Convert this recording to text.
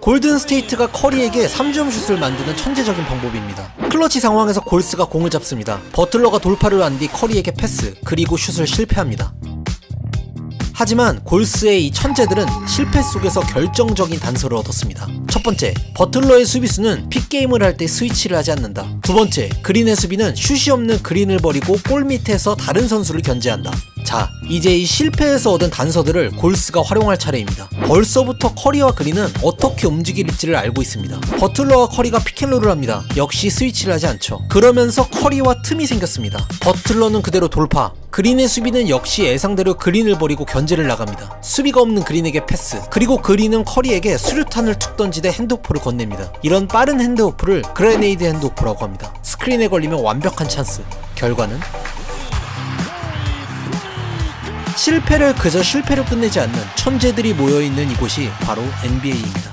골든 스테이트가 커리에게 3점 슛을 만드는 천재적인 방법입니다. 클러치 상황에서 골스가 공을 잡습니다. 버틀러가 돌파를 한 뒤 커리에게 패스, 그리고 슛을 실패합니다. 하지만 골스의 이 천재들은 실패 속에서 결정적인 단서를 얻었습니다. 첫 번째, 버틀러의 수비수는 픽게임을 할 때 스위치를 하지 않는다. 두 번째, 그린의 수비는 슛이 없는 그린을 버리고 골 밑에서 다른 선수를 견제한다. 자, 이제 이 실패에서 얻은 단서들을 골스가 활용할 차례입니다. 벌써부터 커리와 그린은 어떻게 움직일지를 알고 있습니다. 버틀러와 커리가 피켄롤을 합니다. 역시 스위치를 하지 않죠. 그러면서 커리와 틈이 생겼습니다. 버틀러는 그대로 돌파. 그린의 수비는 역시 예상대로 그린을 버리고 견제를 나갑니다. 수비가 없는 그린에게 패스. 그리고 그린은 커리에게 수류탄을 툭 던지되 핸드오프를 건넵니다. 이런 빠른 핸드오프를 그레네이드 핸드오프라고 합니다. 스크린에 걸리면 완벽한 찬스. 결과는 실패를 그저 실패로 끝내지 않는 천재들이 모여있는 이곳이 바로 NBA입니다.